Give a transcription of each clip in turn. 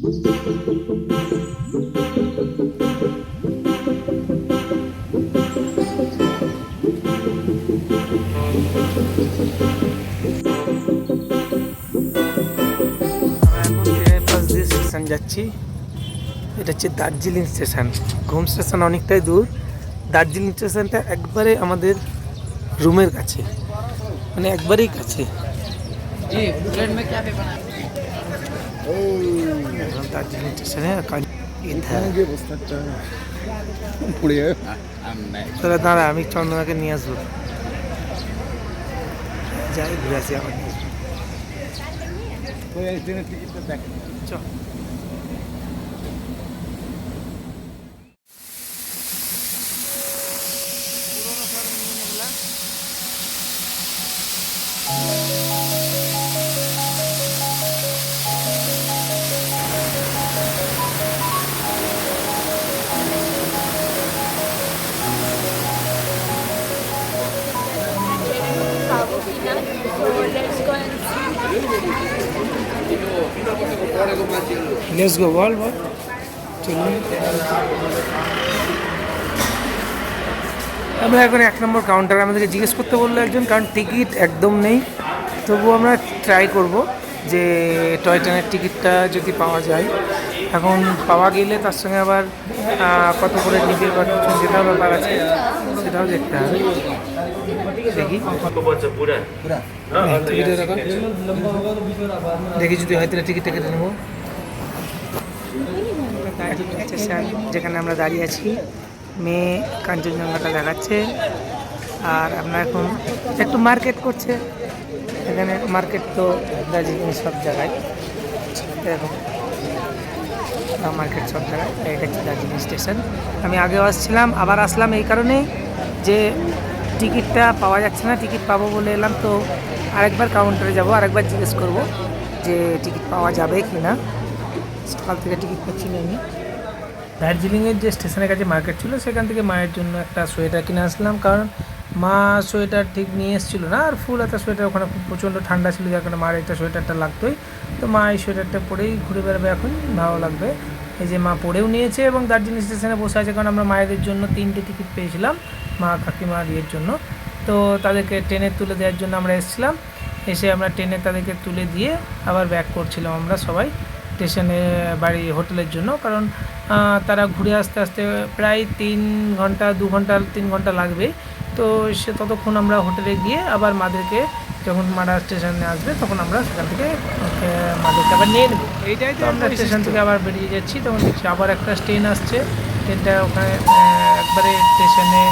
Station যাচ্ছি। এটা হচ্ছে দার্জিলিং স্টেশন। ঘুম স্টেশন অনেকটাই দূর। দার্জিলিং স্টেশনটা একবারে আমাদের রুমের কাছে। মানে একবারেই কাছে। দার্জিলিং তাহলে দাঁড়া আমি চন্দনাকে নিয়ে আসব। যাই ঘুরে আসি দেখ চ Pavlovina. লেটস go, বল চলুন আমরা এখন এক নম্বর কাউন্টারে আমাদেরকে জিজ্ঞেস করতে বলল একজন কারণ টিকিট একদম নেই। তবুও আমরা ট্রাই করব যে টয় ট্রেনের টিকিটটা যদি পাওয়া যায়। এখন পাওয়া গেলে তার সঙ্গে আবার কত করে নিবে বা কিছু যেটাও ব্যাপার আছে সেটাও দেখতে হবে। দেখি। হ্যাঁ। দেখি যদি হয়তো টিকিটটা কেটে নেব। স্টেশন যেখানে আমরা দাঁড়িয়ে আছি মেয়ে কাঞ্চনজঙ্ঘাটা দেখাচ্ছে আর আমরা এখন একটু মার্কেট করছে। এখানে মার্কেট তো দার্জিলিং সব জায়গায়। এরকম মার্কেট জায়গায় এটা হচ্ছে দার্জিলিং স্টেশন আমি আগেও আসছিলাম, আবার আসলাম এই কারণে যে টিকিটটা পাওয়া যাচ্ছে না, টিকিট পাবো বলে এলাম, তো আরেকবার কাউন্টারে যাব, আরেকবার জিজ্ঞেস করব যে টিকিট পাওয়া যাবে কি না সকাল থেকে টিকিট পাচ্ছি না আমি। দার্জিলিংয়ের যে স্টেশনের কাছে মার্কেট ছিল, সেখান থেকে মায়ের জন্য একটা সোয়েটার কিনে আসলাম, কারণ মা সোয়েটার ঠিক নিয়ে এসেছিল না, আর ফুল একটা সোয়েটার ওখানে খুব প্রচণ্ড ঠান্ডা ছিল, যার কারণে মার একটা সোয়েটারটা লাগতোই। তো মা এই সোয়েটারটা পরেই ঘুরে বেড়াবে এখন, ভালো লাগবে। এই যে মা পরেও নিয়েছে এবং দার্জিলিং স্টেশনে বসে আছে, কারণ আমরা মায়েদের জন্য তিনটে টিকিট পেয়েছিলাম, মা কাকিমার ইয়ের জন্য। তো তাদেরকে ট্রেনে তুলে দেওয়ার জন্য আমরা এসেছিলাম। এসে আমরা ট্রেনে তাদেরকে তুলে দিয়ে আবার ব্যাক করছিলাম আমরা সবাই স্টেশনে, বাড়ি, হোটেলের জন্য। কারণ তারা ঘুরে আসতে আসতে প্রায় তিন ঘণ্টা, দু ঘণ্টা, তিন ঘণ্টা লাগবে তো সে ততক্ষণ আমরা হোটেলে গিয়ে আবার মাদেরকে যখন মারা স্টেশনে আসবে তখন আমরা সেখান থেকে ওকে মাদেরকে আবার নিয়ে নেব। এইটাই তো আমরা স্টেশন থেকে আবার বেরিয়ে যাচ্ছি তখন দেখছি আবার একটা ট্রেন আসছে। ট্রেনটা ওখানে একবারে স্টেশনে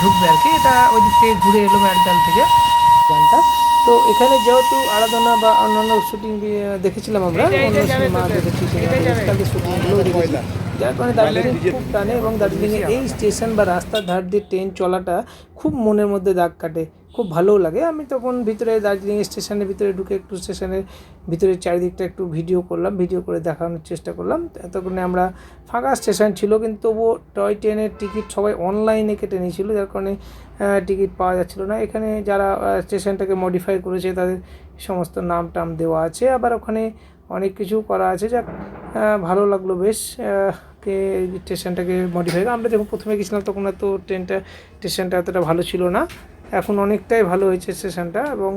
ঢুকবে আর কি। এটা ওই দিক থেকে ঘুরে এলো ম্যালডাল থেকে। গানটা তো এখানে যেহেতু আরাধনা বা অন্যান্য শুটিং দেখেছিলাম আমরা অন্য শুটিংগুলো দেখেছি। যার কারণে দার্জিলিং খুব টানে এবং দার্জিলিংয়ে এই স্টেশন বা রাস্তার ধার দিয়ে ট্রেন চলাটা খুব মনের মধ্যে দাগ কাটে। খুব ভালোও লাগে। আমি তখন ভিতরে দার্জিলিং স্টেশনের ভিতরে ঢুকে একটু স্টেশনের ভিতরে চারিদিকটা একটু ভিডিও করলাম ভিডিও করে দেখানোর চেষ্টা করলাম। ততক্ষণে আমরা ফাঁকা স্টেশন ছিল কিন্তু তবুও টয় ট্রেনের টিকিট সবাই অনলাইনে কেটে নিয়েছিল যার কারণে টিকিট পাওয়া যাচ্ছিল না। এখানে যারা স্টেশনটাকে মডিফাই করেছে তাদের সমস্ত নাম টাম দেওয়া আছে। আবার ওখানে অনেক কিছু করা আছে আহ, ভালো লাগল বেশ কে স্টেশনটাকে মডিফাই আমরা যখন প্রথমে গেছিলাম তখন তো ট্রেনটা স্টেশনটা এতটা ভালো ছিল না। এখন অনেকটাই ভালো হয়েছে স্টেশনটা এবং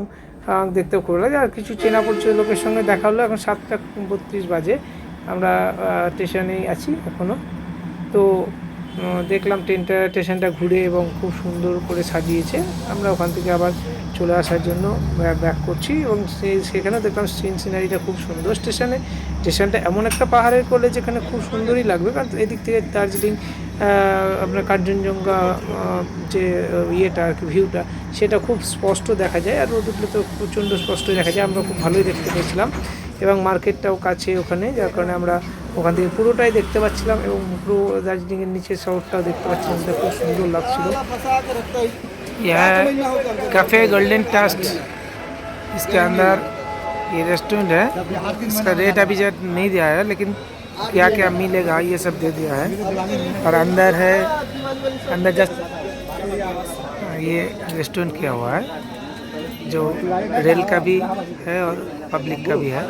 দেখতেও খুব লাগে আর কিছু চেনা পরিচয় লোকের সঙ্গে দেখা হলো, এখন সাতটা বত্রিশ বাজে। আমরা স্টেশনেই আছি এখনও তো দেখলাম ট্রেনটা স্টেশনটা ঘুরে এবং খুব সুন্দর করে সাজিয়েছে। আমরা ওখান থেকে আবার চলে আসার জন্য ব্যাক করছি এবং সেখানেও দেখলাম সিন সিনারিটা খুব সুন্দর। স্টেশনে স্টেশনটা এমন একটা পাহাড়ের কোলে যেখানে খুব সুন্দরই লাগবে। কারণ এদিক থেকে দার্জিলিং আপনার কাঞ্চনজঙ্ঘা আহ, যে আহ, ইয়েটা আর কি ভিউটা সেটা খুব স্পষ্ট দেখা যায় আর রোদ উঠলে তো প্রচণ্ড স্পষ্ট দেখা যায় আমরা খুব ভালোই দেখতে পেয়েছিলাম এবং মার্কেটটাও কাছে ওখানে যার কারণে আমরা ওখান থেকে পুরোটাই দেখতে পাচ্ছিলাম এবং পুরো দার্জিলিংয়ের নিচের শহরটাও দেখতে পাচ্ছিলাম যেটা খুব সুন্দর লাগছিল यह कैफ़े गोल्डन टस्ट इसके अंदर ये रेस्टोरेंट है इसका रेट अभी जो नहीं दिया है लेकिन क्या क्या मिलेगा ये सब दे दिया है और अंदर है अंदर जस्ट ये रेस्टोरेंट किया हुआ है जो रेल का भी है और पब्लिक का भी है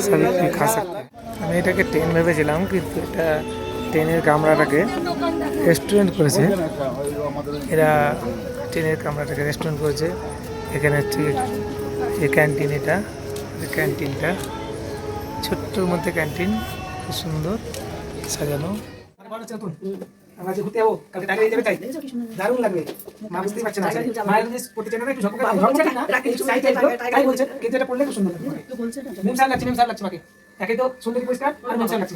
सभी कोई खा सकते हैं আমি এটাকে ট্রেন ভেবেছিলাম কিন্তু এটা ট্রেনের কামরাটাকে রেস্টুরেন্ট করেছে এরা ট্রেনের কামরাটাকে রেস্টুরেন্ট করেছে এখানে হচ্ছে এই ক্যান্টিন এটা এই ক্যান্টিনটা ছোট্টর মধ্যে ক্যান্টিন সুন্দর। সাজানো দারুণ লাগবে। মা বুঝতেই পারছে না। মায়ের না একটু কিন্তু এটা পড়লে খুব সুন্দর লাগবে মেম স্যার লাগছে মেম স্যার লাগছে মাকে একে তো সুন্দরী পরিষ্কার আর মেম স্যার লাগছে।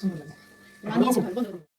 সুন্দর লাগছে